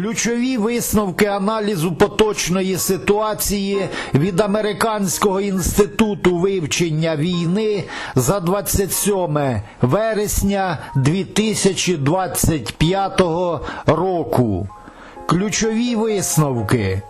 Ключові висновки аналізу поточної ситуації від Американського інституту вивчення війни за 27 вересня 2025 року. Ключові висновки.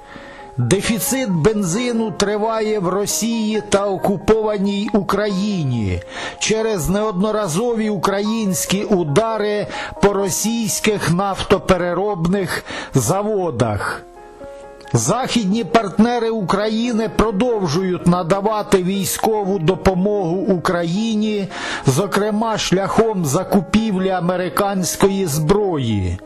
Дефіцит бензину триває в Росії та окупованій Україні через неодноразові українські удари по російських нафтопереробних заводах. Західні партнери України продовжують надавати військову допомогу Україні, зокрема шляхом закупівлі американської зброї.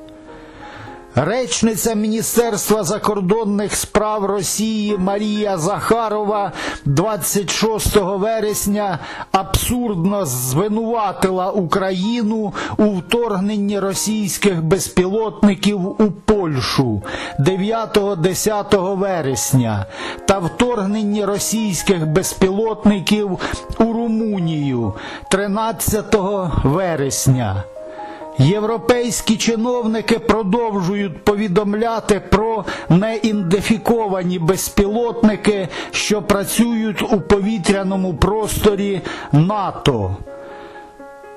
Речниця Міністерства закордонних справ Росії Марія Захарова 26 вересня абсурдно звинуватила Україну у вторгненні російських безпілотників у Польщу 9-10 вересня та вторгненні російських безпілотників у Румунію 13 вересня. Європейські чиновники продовжують повідомляти про неідентифіковані безпілотники, що працюють у повітряному просторі НАТО.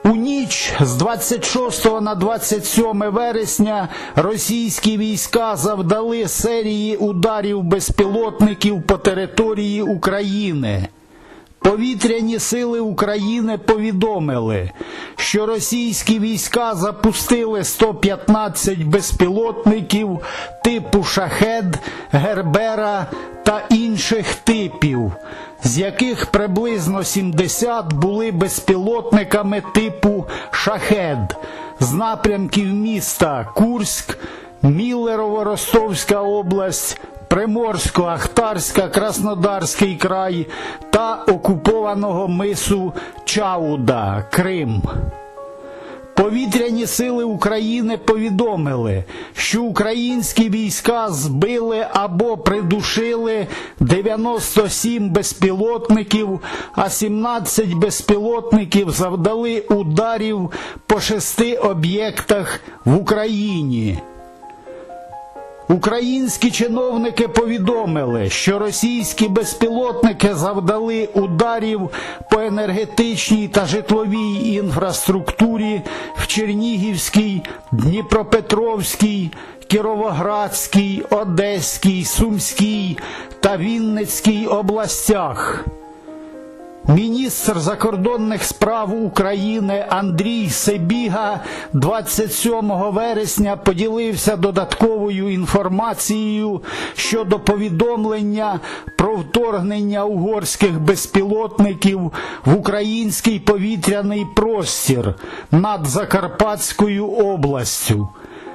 У ніч з 26 на 27 вересня російські війська завдали серії ударів безпілотників по території України. Повітряні сили України повідомили, що російські війська запустили 115 безпілотників типу шахед, гербера та інших типів, з яких приблизно 70 були безпілотниками типу шахед з напрямків міста Курськ, Міллерово-Ростовська область. Приморсько-Ахтарська, Краснодарський край та окупованого мису Чауда, Крим. Повітряні сили України повідомили, що українські війська збили або придушили 97 безпілотників, а 17 безпілотників завдали ударів по шести об'єктах в Україні. Українські чиновники повідомили, що російські безпілотники завдали ударів по енергетичній та житловій інфраструктурі в Чернігівській, Дніпропетровській, Кіровоградській, Одеській, Сумській та Вінницькій областях. Міністр закордонних справ України Андрій Себіга 27 вересня поділився додатковою інформацією щодо повідомлення про вторгнення угорських безпілотників в український повітряний простір над Закарпатською областю.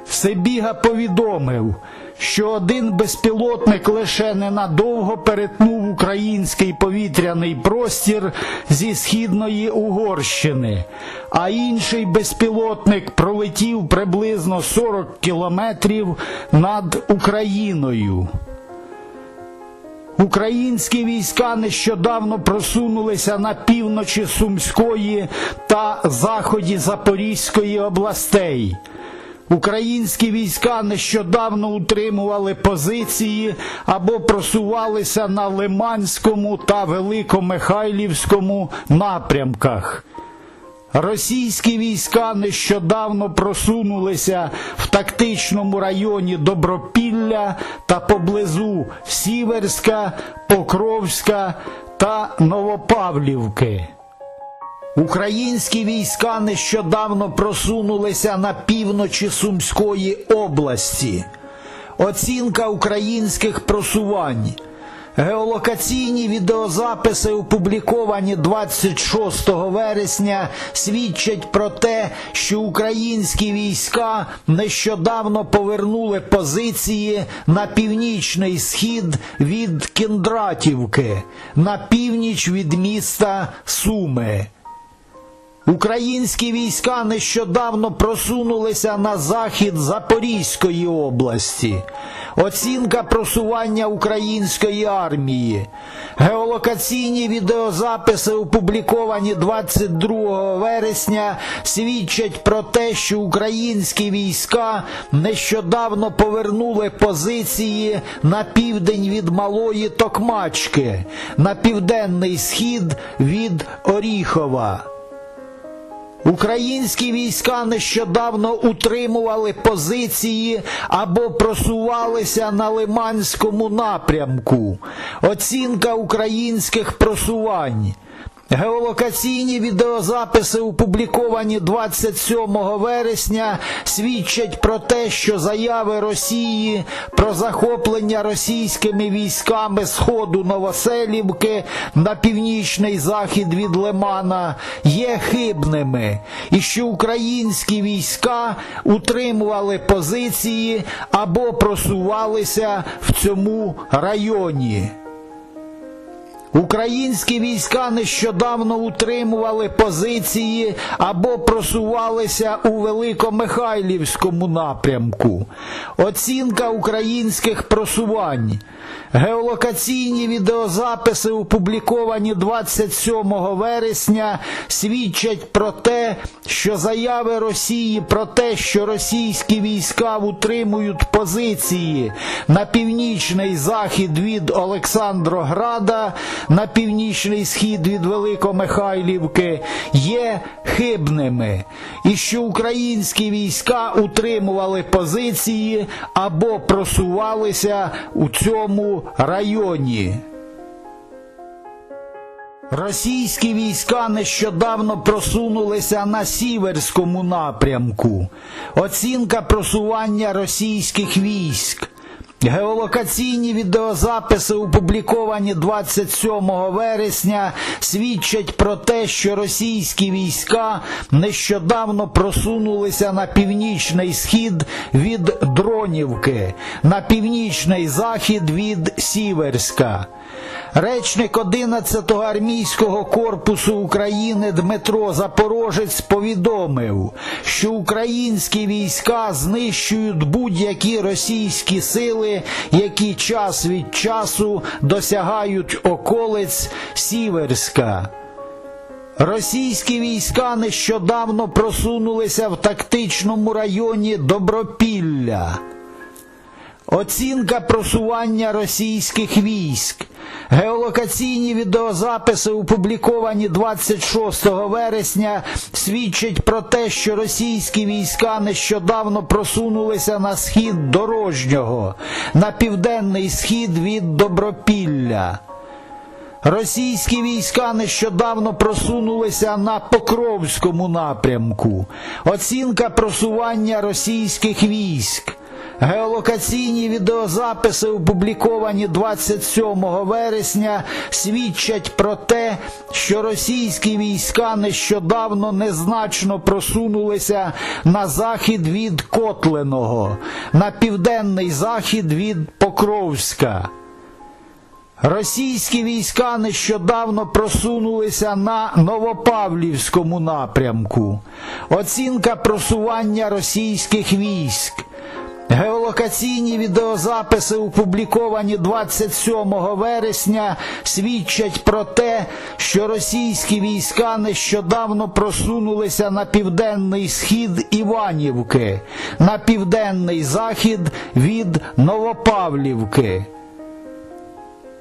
Себіга повідомив, що один безпілотник лише ненадовго перетнув український повітряний простір зі східної Угорщини, а інший безпілотник пролетів приблизно 40 кілометрів над Україною. Українські війська нещодавно просунулися на півночі Сумської та заході Запорізької областей. Українські війська нещодавно утримували позиції або просувалися на Лиманському та Великомихайлівському напрямках. Російські війська нещодавно просунулися в тактичному районі Добропілля та поблизу Сіверська, Покровська та Новопавлівки. Українські війська нещодавно просунулися на півночі Сумської області. Оцінка українських просувань. Геолокаційні відеозаписи, опубліковані 26 вересня, свідчать про те, що українські війська нещодавно повернули позиції на північний схід від Кіндратівки, на північ від міста Суми. Українські війська нещодавно просунулися на захід Запорізької області. Оцінка просування української армії. Геолокаційні відеозаписи, опубліковані 22 вересня, свідчать про те, що українські війська нещодавно повернули позиції на південь від Малої Токмачки, на південний схід від Оріхова. Українські війська нещодавно утримували позиції або просувалися на Лиманському напрямку. Оцінка українських просувань. Геолокаційні відеозаписи, опубліковані 27 вересня, свідчать про те, що заяви Росії про захоплення російськими військами сходу Новоселівки на північний захід від Лимана є хибними, і що українські війська утримували позиції або просувалися в цьому районі. Українські війська нещодавно утримували позиції або просувалися у Великомихайлівському напрямку. Оцінка українських просувань. Геолокаційні відеозаписи, опубліковані 27 вересня, свідчать про те, що заяви Росії про те, що російські війська утримують позиції на північний захід від Олександрограда, на північний схід від Великомихайлівки, є хибними, і що українські війська утримували позиції або просувалися у цьому районі. Російські війська нещодавно просунулися на сіверському напрямку. Оцінка просування російських військ. Геолокаційні відеозаписи, опубліковані 27 вересня, свідчать про те, що російські війська нещодавно просунулися на північний схід від Дронівки, на північний захід від Сіверська. Речник 11-го армійського корпусу України Дмитро Запорожець повідомив, що українські війська знищують будь-які російські які час від часу досягають околиць Сіверська. Російські війська нещодавно просунулися в тактичному районі Добропілля. Оцінка просування російських військ. Геолокаційні відеозаписи, опубліковані 26 вересня, свідчать про те, що російські війська нещодавно просунулися на схід дорожнього, на південний схід від Добропілля. Російські війська нещодавно просунулися на Покровському напрямку. Оцінка просування російських військ. Геолокаційні відеозаписи, опубліковані 27 вересня, свідчать про те, що російські війська нещодавно незначно просунулися на захід від Котленого, на південний захід від Покровська. Російські війська нещодавно просунулися на Новопавлівському напрямку. Оцінка просування російських військ. Геолокаційні відеозаписи, опубліковані 27 вересня, свідчать про те, що російські війська нещодавно просунулися на південний схід Іванівки, на південний захід від Новопавлівки.